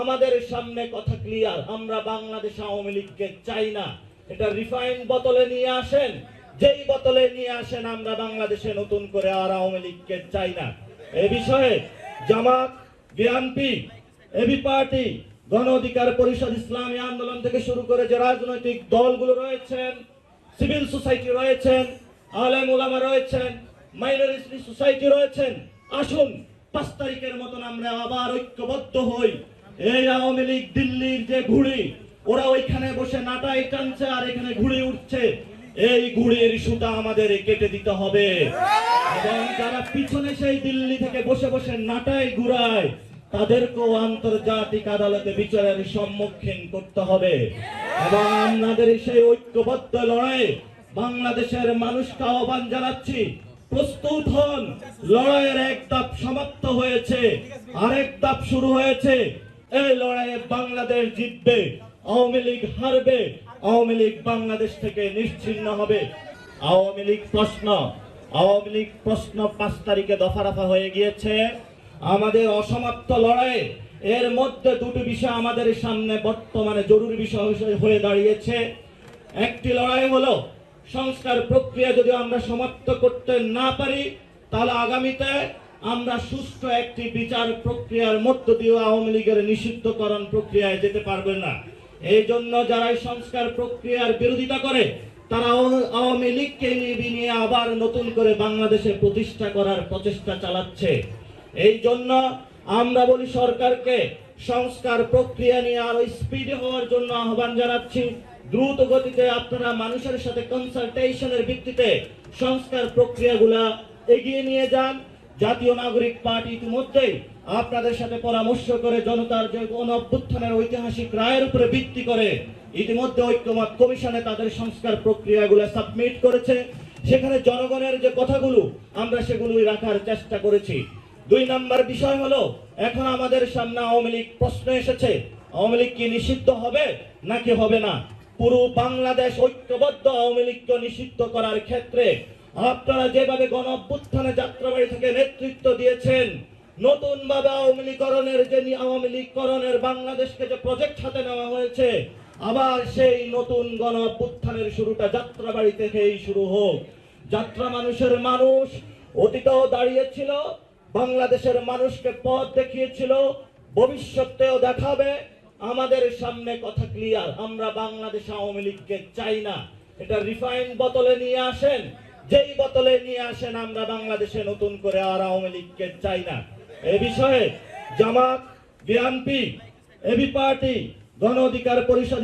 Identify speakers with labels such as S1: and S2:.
S1: আমাদের সামনে কথা ক্লিয়ার আমরা বাংলাদেশ আওয়ামী লীগকে চাই না। এটা রিফাইন বোতলে নিয়ে আসেন। যেই বোতলে নিয়ে আসেন, আমরা বাংলাদেশে নতুন করে আর আওয়ামী লীগকে চাই না। এ বিষয়ে জামাত, বিএনপি, এবি পার্টি, গণ অধিকার পরিষদ, ইসলামী আন্দোলন থেকে শুরু করে যে রাজনৈতিক দলগুলো রয়েছেন, সিভিল সোসাইটি রয়েছেন, আলেম ওলামা রয়েছেন মাইনরিটি সোসাইটি রয়েছেন, আসুন, পাঁচ তারিখের মতন আমরা আবার ঐক্যবদ্ধ হই। এই আওয়ামী লীগ, দিল্লির যে ঘুড়ি, ওরা ওইখানে বসে নাটাই টানছে আর এখানে ঘুড়ি উঠছে। এই ঘুড়ির সুতা আমাদের কেটে দিতে হবে। এবং যারা পিছনে সেই দিল্লি থেকে বসে বসে নাটাই ঘুরায়, তাদেরকেও আন্তর্জাতিক আদালতে বিচারের সম্মুখীন করতে হবে। এবং আমাদের সেই ঐক্যবদ্ধ লড়াই, বাংলাদেশের মানুষকে আহ্বান জানাচ্ছি, প্রস্তুত হন। লড়াইয়ের এক ধাপ সমাপ্ত হয়েছে, আরেক ধাপ শুরু হয়েছে। এই লড়াইয়ে বাংলাদেশ জিতবে, আওয়ামী লীগ হারবে, আওয়ামী লীগ বাংলাদেশ থেকে নিশ্চিন্ন হবে। আওয়ামী লীগ প্রশ্ন, আওয়ামী লীগ প্রশ্ন পাঁচ তারিখে দফা রফা হয়ে গিয়েছে। আমাদের অসমাপ্ত লড়াই, এর মধ্যে দুটো বিষয় আমাদের সামনে বর্তমানে জরুরি বিষয় হয়ে দাঁড়িয়েছে। একটি লড়াই হলো, সংস্কার প্রক্রিয়া যদি আমরা সমাপ্ত করতে না পারি, তাহলে আগামীতে আমরা সুষ্ঠু একটি বিচার প্রক্রিয়ার মধ্য দিয়ে আওয়ামী লীগের নিষিদ্ধকরণ প্রক্রিয়ায় যেতে পারবে না। এই জন্য যারা সংস্কার প্রক্রিয়ার বিরোধিতা করে, তারা আওয়ামী লীগকে নিয়ে আবার নতুন করে বাংলাদেশে প্রতিষ্ঠা করার প্রচেষ্টা চালাচ্ছে। এই জন্য আমরা বলি সরকারকে সংস্কার প্রক্রিয়া নিয়ে আরও স্পিড হওয়ার জন্য আহ্বান জানাচ্ছি। দ্রুত গতিতে আপনারা মানুষের সাথে কনসালটেশনের ভিত্তিতে সংস্কার প্রক্রিয়াগুলা এগিয়ে নিয়ে যান। জাতীয় নাগরিক পার্টি ইতিমধ্যেই আপনাদের সাথে পরামর্শ করে জনতার যে গণ অভ্যুত্থানের ঐতিহাসিক রায়ের উপরে ভিত্তি করে ইতিমধ্যে ঐক্যমত কমিশনে তাদের সংস্কার প্রক্রিয়াগুলো সাবমিট করেছে। সেখানে জনগণের যে কথাগুলো, আমরা সেগুলোই রাখার চেষ্টা করেছি। দুই নাম্বার বিষয় হলো, এখন আমাদের সামনে আওয়ামী লীগ প্রশ্ন এসেছে, আওয়ামী লীগ কি নিষিদ্ধ হবে নাকি হবে না? পুরো বাংলাদেশ ঐক্যবদ্ধ আওয়ামী লীগকে নিষিদ্ধ করার ক্ষেত্রে আপনারা যেভাবে গণ অভ্যুত্থানে যাত্রাবাড়ি থেকে নেতৃত্ব দিয়েছেন নতুন ভাবে আওয়ামী লীগকরণের যে আওয়ামী লীগকরণের বাংলাদেশকে যে প্রজেক্ট হাতে নেওয়া হয়েছে, আবার সেই নতুন গণ অভ্যুত্থানের শুরুটা যাত্রাবাড়ি থেকেই শুরু হোক। যাত্রা মানুষের মানুষ, অতীতেও দাঁড়িয়েছিল, বাংলাদেশের মানুষকে পথ দেখিয়েছিল, ভবিষ্যতেও দেখাবে। আমাদের সামনে কথা ক্লিয়ার আমরা বাংলাদেশ আওয়ামী লীগকে চাই না। এটা রিফাইন বোতলে নিয়ে আসেন। যেই বোতলে নিয়ে আসেন, আমরা বাংলাদেশে নতুন করে আর আওয়ামী লীগকে চাই না। এ বিষয়ে জামাত, বিএনপি, এবি পার্টি, গণ অধিকার পরিষদ